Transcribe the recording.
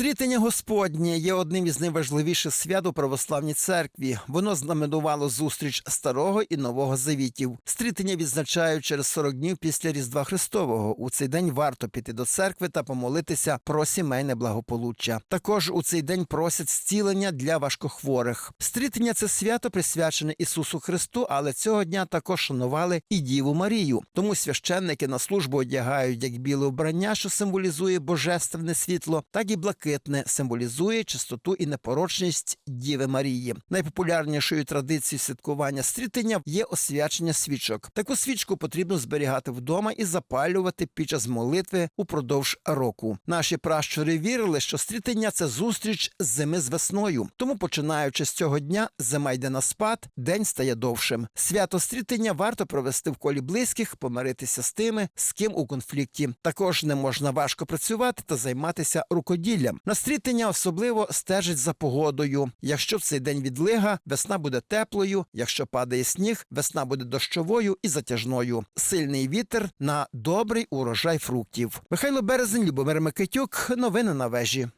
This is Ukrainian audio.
Стрітення Господнє є одним із найважливіших свят у православній церкві. Воно знаменувало зустріч старого і нового завітів. Стрітення відзначають через 40 днів після Різдва Христового. У цей день варто піти до церкви та помолитися про сімейне благополуччя. Також у цей день просять зцілення для важкохворих. Стрітення це свято присвячене Ісусу Христу, але цього дня також шанували і Діву Марію. Тому священники на службу одягають як біле вбрання, що символізує божественне світло, так і блакитне символізує чистоту і непорочність Діви Марії. Найпопулярнішою традицією святкування стрітення є освячення свічок. Таку свічку потрібно зберігати вдома і запалювати під час молитви упродовж року. Наші пращури вірили, що стрітення це зустріч зими з весною. Тому, починаючи з цього дня, зима йде на спад, день стає довшим. Свято стрітення варто провести в колі близьких, помиритися з тими, з ким у конфлікті. Також не можна важко працювати та займатися рукоділлям. На стрітення особливо стежить за погодою. Якщо в цей день відлига, весна буде теплою. Якщо падає сніг, весна буде дощовою і затяжною. Сильний вітер на добрий урожай фруктів. Михайло Березень, Любомир Микитюк. Новини на вежі.